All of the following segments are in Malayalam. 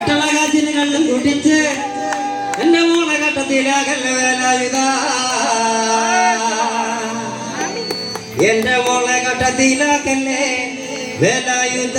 കാച്ചിന് കണ്ണും കുടിച്ച് എന്റെ മോളെ ഘട്ടത്തിലാകല്ല വേലായുധ എന്റെ മോളെ കട്ടത്തിലാക്കല്ലേ Velayudha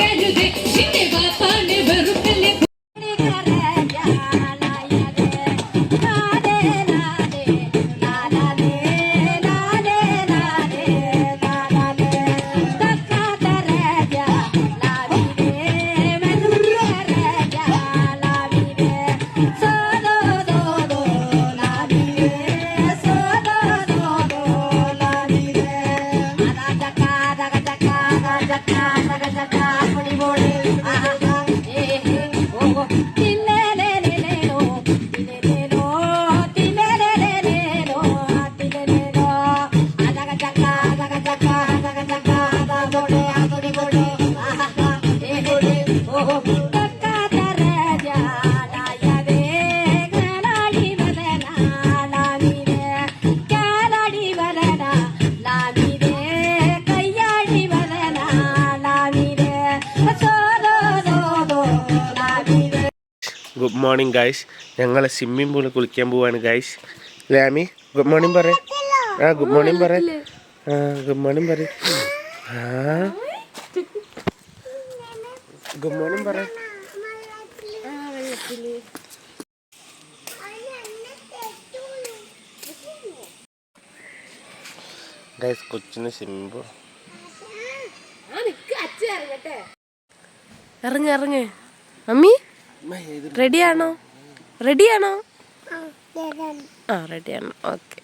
Mega good morning guys ഞങ്ങൾ സ്വിമ്മിംഗ് പൂളിൽ കുളിക്കാൻ പോവാണ് ഗായ്സ് ലാമി ഗുഡ് മോർണിംഗ് പറ. ആ ഗുഡ് മോർണിംഗ് പറ. ആ ഗുഡ് മോർണിംഗ് പറ. ആ. ഗുഡ് മോർണിംഗ് പറ. ഗൈസ് കൊച്ചിന് സ്വിമ്മിംഗ് പൂൾ ഇറങ്ങ് ഇറങ്ങ്. അമ്മി റെഡിയാണോ റെഡിയാണോ ആ റെഡിയാണ് ഓക്കെ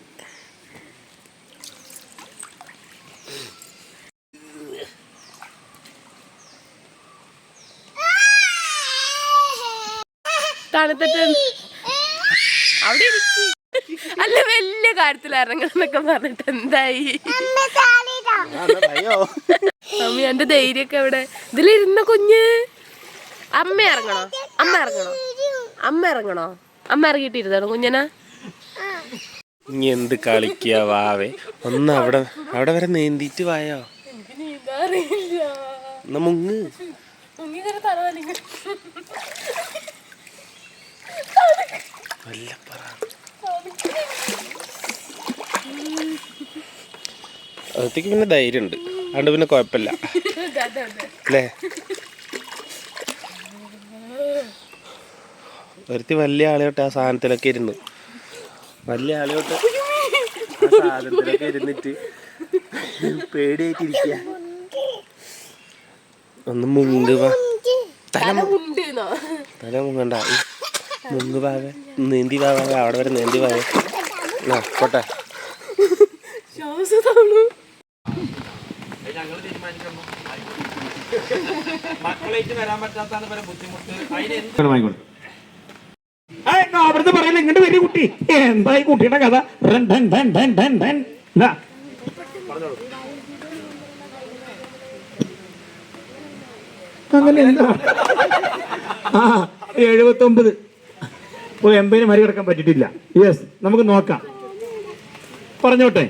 തണുത്തിട്ട് അവിടെ ഇരിക്ക്. അല്ല വലിയ കാര്യത്തിൽ ഇറങ്ങണം എന്നൊക്കെ പറഞ്ഞിട്ട് എന്തായി? അമ്മ എന്റെ ധൈര്യൊക്കെ എവിടെ? ഇതിലിരുന്ന കുഞ്ഞ്. അമ്മ ഇറങ്ങണോ? അമ്മ ഇറങ്ങണോ? അമ്മ ഇറങ്ങണോ? അമ്മ ഇറങ്ങിയിട്ടിരുന്നോ കുഞ്ഞനാ? ഇനി എന്ത് കളിക്കുക വാവേ? ഒന്ന് അവിടെ അവിടെ വരെ നീന്തിട്ട് വായോ? മുങ്ങ്. വല്ല അകത്തേക്ക് പിന്നെ ധൈര്യമുണ്ട്. അതുകൊണ്ട് പിന്നെ കുഴപ്പമില്ല. അല്ലേ? ഒരുത്തി വലിയ ആളെയോട്ട് ആ സാധനത്തിലൊക്കെ ഇരുന്നു. വലിയ ആളെയോട്ട് സാധനത്തിലൊക്കെ ഇരുന്നിട്ട് പേടിയായിട്ടിരിക്കുക ഒന്ന് മുങ്ങ് വാ. തല തല മുങ്ങണ്ട. മുങ്ങ് ഭാഗ നീന്തി ഭാഗ അവിടെ വരെ നീന്തി ഭാഗ ആ പോട്ടെ. മക്കളേറ്റ് വരാൻ പറ്റാത്താണ് ഇവരെ ബുദ്ധിമുട്ട്. അതിന് അവിടുന്ന് പറയല ഇങ്ങോട്ട് വരി കുട്ടി. എന്തായി കുട്ടിയുടെ കഥ. അങ്ങനെ എന്താ? ആ എഴുപത്തൊമ്പത്. എൺപതിന് മറികടക്കാൻ പറ്റിയിട്ടില്ല. യെസ് നമുക്ക് നോക്കാം. പറഞ്ഞോട്ടെ.